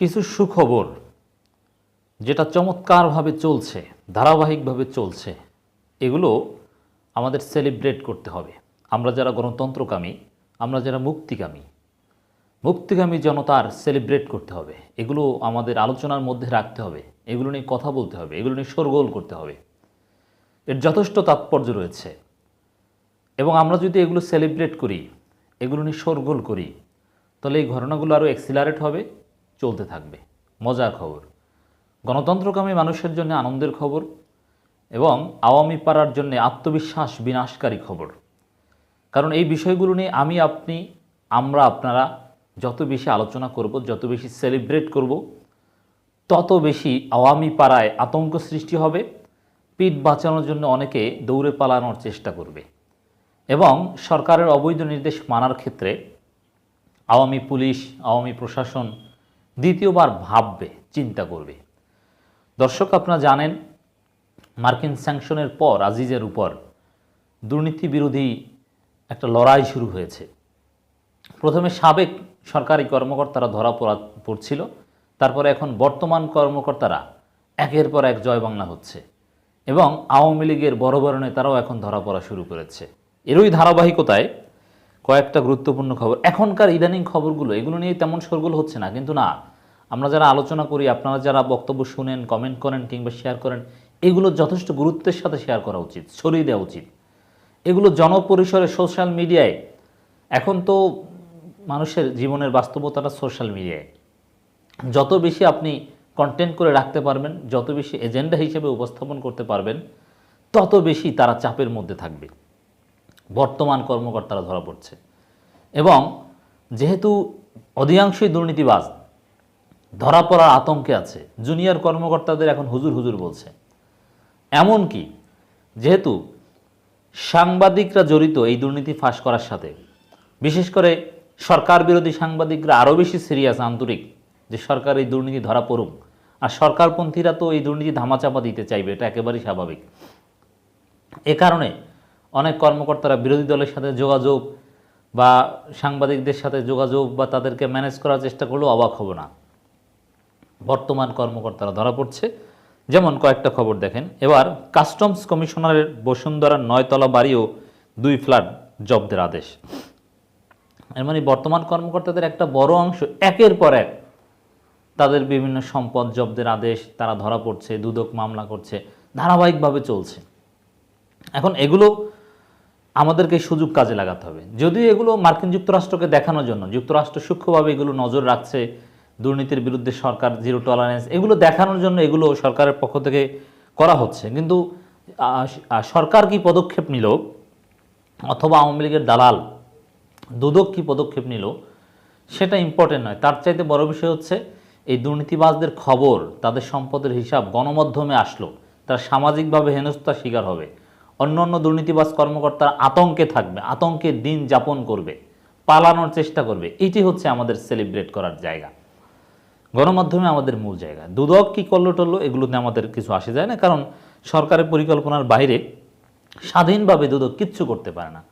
কিছু সুখবর যেটা চমৎকারভাবে চলছে, ধারাবাহিকভাবে চলছে। এগুলো আমাদের সেলিব্রেট করতে হবে। আমরা যারা গণতন্ত্রকামী, আমরা যারা মুক্তিকামী মুক্তিকামী জনতার সেলিব্রেট করতে হবে। এগুলো আমাদের আলোচনার মধ্যে রাখতে হবে। এগুলো নিয়ে কথা বলতে হবে। এগুলো নিয়ে শোরগোল করতে হবে। এর যথেষ্ট তাৎপর্য রয়েছে। এবং আমরা যদি এগুলো সেলিব্রেট করি, এগুলো নিয়ে শোরগোল করি, তাহলে এই ঘটনাগুলো আরও এক্সিলারেট হবে। চলতে থাকবে। মজার খবর গণতন্ত্রকামী মানুষের জন্য আনন্দের খবর এবং আওয়ামী পাড়ার জন্য আত্মবিশ্বাস বিনাশকারী খবর। কারণ এই বিষয়গুলো নিয়ে আমি, আপনি, আমরা, আপনারা যত বেশি আলোচনা করব, যত বেশি সেলিব্রেট করব, তত বেশি আওয়ামী পাড়ায় আতঙ্ক সৃষ্টি হবে, পিঠ বাঁচানোর জন্য অনেকে দৌড়ে পালানোর চেষ্টা করবে এবং সরকারের অবৈধ নির্দেশ মানার ক্ষেত্রে আওয়ামী পুলিশ, আওয়ামী প্রশাসন দ্বিতীয়বার ভাববে, চিন্তা করবে। দর্শক, আপনারা জানেন, মার্কিন স্যাংশনের পর আজিজের উপর দুর্নীতি বিরোধী একটা লড়াই শুরু হয়েছে। প্রথমে সাবেক সরকারি কর্মকর্তারা ধরা পড়া, পড়ছিল, তারপরে এখন বর্তমান কর্মকর্তারা একের পর এক জয় বাংলা হচ্ছে এবং আওয়ামী লীগের বড় বড় নেতারাও এখন ধরা পড়া শুরু করেছে। এরই ধারাবাহিকতায় কয়েকটা গুরুত্বপূর্ণ খবর। এখনকার ইদানিং খবরগুলো, এগুলো নিয়ে তেমন সরগোল হচ্ছে না, কিন্তু না, আমরা যারা আলোচনা করি, আপনারা যারা বক্তব্য শুনেন কমেন্ট করেন কিংবা শেয়ার করেন, এগুলো যথেষ্ট গুরুত্বের সাথে শেয়ার করা উচিত, ছড়িয়ে দেওয়া উচিত। এগুলো জনপরিসরে সোশ্যাল মিডিয়ায় এখন তো মানুষের জীবনের বাস্তবতাটা সোশ্যাল মিডিয়ায় যত বেশি আপনি কন্টেন্ট করে রাখতে পারবেন, যত বেশি এজেন্ডা হিসেবে উপস্থাপন করতে পারবেন, তত বেশি তারা চাপের মধ্যে থাকবে। বর্তমান কর্মকর্তারা ধরা পড়ছে। এবং যেহেতু অধিকাংশই দুর্নীতিবাজ, ধরা পড়ার আতঙ্কে আছে, জুনিয়র কর্মকর্তাদের এখন হুজুর হুজুর বলছে। এমন কি যেহেতু সাংবাদিকরা জড়িত এই দুর্নীতি ফাঁস করার সাথে, বিশেষ করে সরকার বিরোধী সাংবাদিকরা আরও বেশি সিরিয়াস, আন্তরিক যে সরকার এই দুর্নীতি ধরা পড়ুক। আর সরকারপন্থীরা তো এই দুর্নীতি ধামাচাপা দিতে চাইবে, এটা একেবারেই স্বাভাবিক। এ কারণে অনেক কর্মকর্তারা বিরোধী দলের সাথে যোগাযোগ বা সাংবাদিকদের সাথে যোগাযোগ বা তাদেরকে ম্যানেজ করার চেষ্টা করলেও অবাক হব না। বর্তমান কর্মকর্তারা ধরা পড়ছে। যেমন কয়েকটা খবর দেখেন। এবার কাস্টমস কমিশনারের বসুন্ধরার নয়তলা বাড়িও দুই ফ্ল্যাট জব্দের আদেশ। এর মানে বর্তমান কর্মকর্তাদের একটা বড় অংশ একের পর এক তাদের বিভিন্ন সম্পদ জব্দের আদেশ, তারা ধরা পড়ছে, দুদক মামলা করছে, ধারাবাহিকভাবে চলছে। এখন এগুলো আমাদেরকে সুযোগ কাজে লাগাতে হবে। যদিও এগুলো মার্কিন যুক্তরাষ্ট্রকে দেখানোর জন্য, যুক্তরাষ্ট্র সূক্ষ্মভাবে এগুলো নজর রাখছে, দুর্নীতির বিরুদ্ধে সরকার জিরো টলারেন্স এগুলো দেখানোর জন্য এগুলো সরকারের পক্ষ থেকে করা হচ্ছে। কিন্তু সরকার কি পদক্ষেপ নিল? অথবা আওয়ামী লীগের দালাল দুদক কি পদক্ষেপ নিল? সেটা ইম্পর্টেন্ট নয়। তার চাইতে বড় বিষয় হচ্ছে, এই দুর্নীতিবাজদের খবর, তাদের সম্পদের হিসাব গণমাধ্যমে আসলো। তারা সামাজিকভাবে হেনস্থার শিকার হবে। অন্য অন্য দুর্নীতিবাজ কর্মকর্তারা আতঙ্কে থাকবে আতঙ্কে দিন যাপন করবে, পালানোর চেষ্টা করবে। এটি হচ্ছে আমাদের সেলিব্রেট করার জায়গা। গণমাধ্যমে আমাদের মূল জায়গা। দুদক কি করল টললো এগুলোতে আমাদের কিছু আসে যায় না, কারণ সরকারের পরিকল্পনার বাইরে স্বাধীনভাবে দুদক কিচ্ছু করতে পারে না।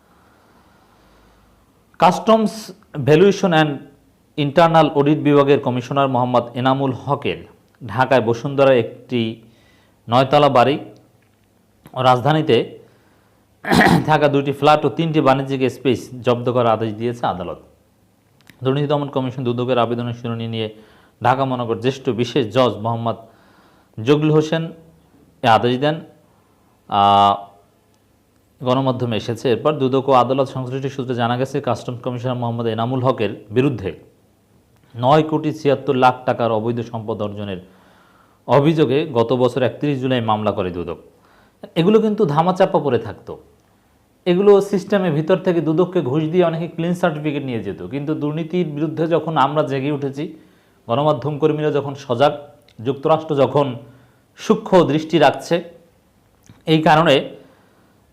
Customs valuation and internal audit বিভাগের কমিশনার মোহাম্মদ এনামুল হকের ঢাকায় বসুন্ধরা একটি নয়তলা বাড়ি রাজধানীতে থাকা দুটি ফ্ল্যাট ও তিনটি বাণিজ্যিক স্পেস জব্দ করার আদেশ দিয়েছে আদালত। দুর্নীতি দমন কমিশন দুদকের আবেদনের শুনানি নিয়ে ঢাকা মহানগর জ্যেষ্ঠ বিশেষ জজ মোহাম্মদ জগলুল হোসেন এ আদেশ দেন। গণমাধ্যমে এসেছে। এরপর দুদক ও আদালত সংশ্লিষ্ট সূত্রে জানা গেছে, কাস্টমস কমিশনার মোহাম্মদ এনামুল হকের বিরুদ্ধে নয় কোটি ছিয়াত্তর লাখ টাকার অবৈধ সম্পদ অর্জনের অভিযোগে গত বছর একত্রিশ জুলাই মামলা করে দুদক। এগুলো কিন্তু ধামাচাপা পড়ে থাকতো। এগুলো সিস্টেমে ভিতর থেকে দুদককে ঘুষ দিয়ে অনেকে ক্লিন সার্টিফিকেট নিয়ে যেত। কিন্তু দুর্নীতির বিরুদ্ধে যখন আমরা জেগে উঠেছি, গণমাধ্যম কর্মীরা যখন সজাগ, যুক্তরাষ্ট্র যখন সূক্ষ্ম দৃষ্টি রাখছে, এই কারণে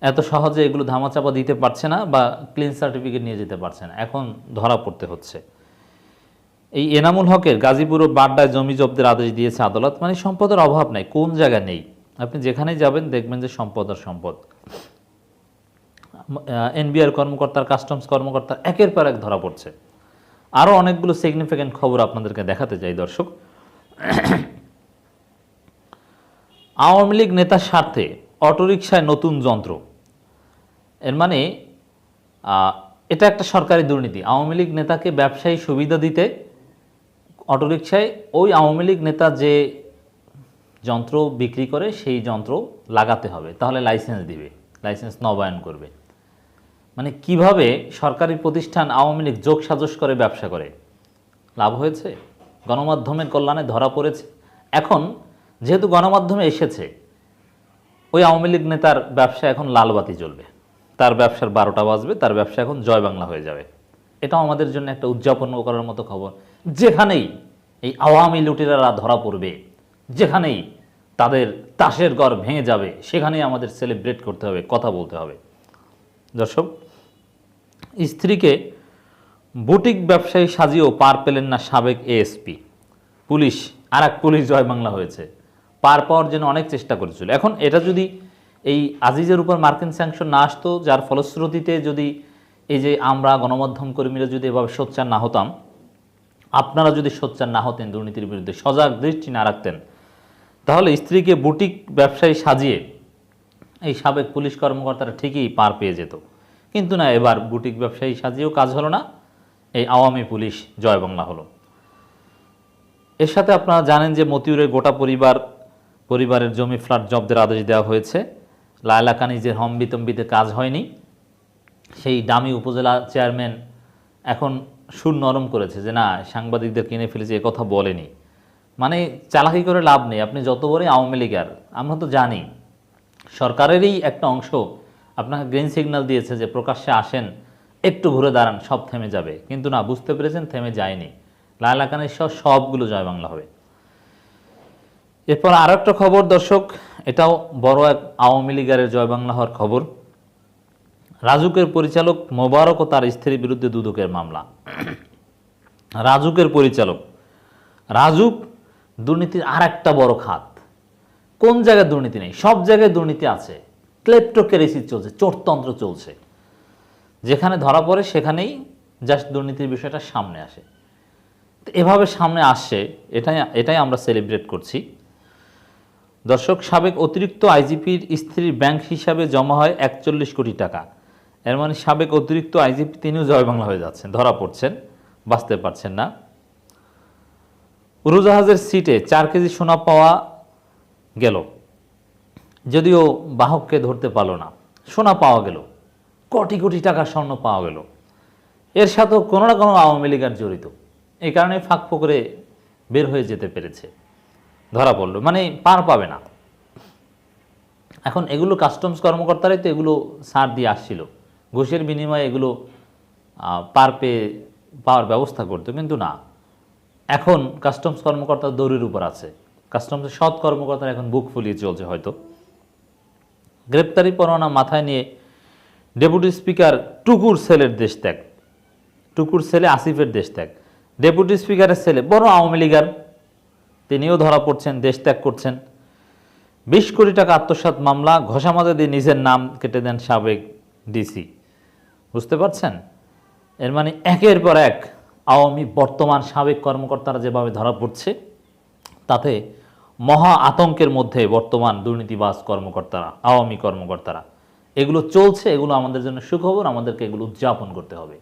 এত সহজে এগুলো ধামাচাপা দিতে পারছে না বা ক্লিন সার্টিফিকেট নিয়ে যেতে পারছে না। এখন ধরা পড়তে হচ্ছে। এই এনামুল হকের গাজীপুর ও বাড্ডায় জমি জব্দের আদেশ দিয়েছে আদালত। মানে সম্পদের অভাব নাই, কোন জায়গায় নেই। আপনি যেখানেই যাবেন দেখবেন যে সম্পদ আর সম্পদ। এনবিআর কর্মকর্তার, কাস্টমস কর্মকর্তা একের পর এক ধরা পড়ছে। আরও অনেকগুলো সিগনিফিক্যান্ট খবর আপনাদেরকে দেখাতে চাই দর্শক। আওয়ামী লীগ নেতার স্বার্থে অটোরিকশায় নতুন যন্ত্র। এর মানে এটা একটা সরকারি দুর্নীতি। আওয়ামী লীগ নেতাকে ব্যবসায়ী সুবিধা দিতে অটোরিকশায় ওই আওয়ামী লীগ নেতা যে যন্ত্র বিক্রি করে সেই যন্ত্র লাগাতে হবে। তাহলে লাইসেন্স দিবে লাইসেন্স নবায়ন করবে। মানে কীভাবে সরকারি প্রতিষ্ঠান আওয়ামী লীগ যোগ সাজস করে, ব্যবসা করে? লাভ হয়েছে? গণমাধ্যমের কল্যাণে ধরা পড়েছে? এখন যেহেতু গণমাধ্যমে এসেছে, ওই আওয়ামী লীগ নেতার ব্যবসা এখন লালবাতি জ্বলবে। তার ব্যবসার বারোটা বাজবে, তার ব্যবসা এখন জয় বাংলা হয়ে যাবে। এটাও আমাদের জন্য একটা উদযাপন করার মতো খবর। যেখানেই এই আওয়ামী লুটেরারা ধরা পড়বে, যেখানেই তাদের তাসের ঘর ভেঙে যাবে, সেখানেই আমাদের সেলিব্রেট করতে হবে, কথা বলতে হবে। দর্শক, স্ত্রীকে বুটিক ব্যবসায়ী সাজিয়েও পার পেলেন না সাবেক এএসপি পুলিশ আর এক পুলিশ জয় বাংলা হয়েছে। পার পাওয়ার জন্য অনেক চেষ্টা করেছিল। এখন এটা যদি এই আজিজের উপর মার্কিন স্যাংশন না আসতো, যার ফলশ্রুতিতে যদি এই যে আমরা গণমাধ্যম কর্মীরা যদি এভাবে সোচ্চার না হতাম, আপনারা যদি সোচ্চার না হতেন দুর্নীতির বিরুদ্ধে, সজাগ দৃষ্টি না রাখতেন তাহলে স্ত্রীকে বুটিক ব্যবসায়ী সাজিয়ে এই সাবেক পুলিশ কর্মকর্তারা ঠিকই পার পেয়ে যেত। কিন্তু না, এবার বুটিক ব্যবসায়ী সাজিয়েও কাজ হলো না, এই আওয়ামী পুলিশ জয় বাংলা হলো। এর সাথে আপনারা জানেন যে মতিউরের গোটা পরিবার, পরিবারের জমি ফ্ল্যাট জব্দের আদেশ দেওয়া হয়েছে। লায়লা কানিজের হম্বিতম্বিতে কাজ হয়নি, সেই ডামি উপজেলা চেয়ারম্যান এখন সুর নরম করেছে যে না, সাংবাদিকদের কিনে ফেলেছে কথা বলেনি। মানে চালাকি করে লাভ নেই, আপনি যত বড়ই আওয়ামী লীগার আমরা তো জানি। সরকারেরই একটা অংশ আপনাকে গ্রিন সিগন্যাল দিয়েছে যে প্রকাশ্যে আসেন, একটু ঘুরে দাঁড়ান, সব থেমে যাবে। কিন্তু না, বুঝতে পেরেছেন, থেমে যায়নি। লায়লা কানের সহ সবগুলো জয় বাংলা হবে। এরপর আরও একটা খবর, দর্শক, এটাও বড় এক আওয়ামী লীগারের জয় বাংলা হওয়ার খবর। রাজুকের পরিচালক মোবারক ও তার স্ত্রীর বিরুদ্ধে দুদকের মামলা। রাজুকের পরিচালক, রাজুক দুর্নীতির আর একটা বড় খাত। কোন জায়গায় দুর্নীতি নেই? সব জায়গায় দুর্নীতি আছে। ক্লেপ্টোকেরেসি চলছে, চোরতন্ত্র চলছে। যেখানে ধরা পড়ে সেখানেই জাস্ট দুর্নীতির বিষয়টা সামনে আসে। তো এভাবে সামনে আসছে, এটাই এটাই আমরা সেলিব্রেট করছি। দর্শক, সাবেক অতিরিক্ত আইজিপির স্ত্রীর ব্যাংক হিসাবে জমা হয় একচল্লিশ কোটি টাকা। এর মানে সাবেক অতিরিক্ত আইজিপি তিনিও জয় বাংলা হয়ে যাচ্ছেন, ধরা পড়ছেন, বাঁচতে পারছেন না। উড়োজাহাজের সিটে চার কেজি সোনা পাওয়া গেল। যদিও বাহককে ধরতে পারল না। সোনা পাওয়া গেল। কোটি কোটি টাকা স্বর্ণ পাওয়া গেল। এর সাথেও কোনো না কোনো আওয়ামী লীগার জড়িত। এই কারণে ফাঁক ফোকরে বের হয়ে যেতে পেরেছে। ধরা পড়ল। মানে পার পাবে না। এখন এগুলো কাস্টমস কর্মকর্তারাই তো এগুলো ছাড় দিয়ে আসছিল। ঘুষের বিনিময়ে এগুলো পার পেয়ে পাওয়ার ব্যবস্থা করতো। কিন্তু না। এখন কাস্টমস কর্মকর্তা দৌড়ের উপর আছে। কাস্টমসের সৎ কর্মকর্তারা এখন বুক ফুলিয়ে চলছে হয়তো। গ্রেপ্তারি পরোয়ানা মাথায় নিয়ে ডেপুটি স্পিকার টুকুর সেলের দেশ ত্যাগ। টুকুর ছেলে আসিফের দেশ ত্যাগ। ডেপুটি স্পিকারের ছেলে বড় আওয়ামী লীগার। তিনিও ধরা পড়ছেন, দেশ ত্যাগ করছেন। বিশ কোটি টাকা আত্মসাৎ মামলা ঘোষামাদে দিয়ে নিজের নাম কেটে দেন সাবেক ডিসি। বুঝতে পারছেন? এর মানে একের পর এক আওয়ামী বর্তমান সাবেক কর্মকর্তারা যেভাবে ধরা পড়ছে, তাতে মহা আতঙ্কের মধ্যে বর্তমান দুর্নীতিবাস কর্মকর্তারা, আওয়ামী কর্মকর্তারা। এগুলো চলছে, এগুলো আমাদের জন্য সুখবর, আমাদেরকে এগুলো উদযাপন করতে হবে।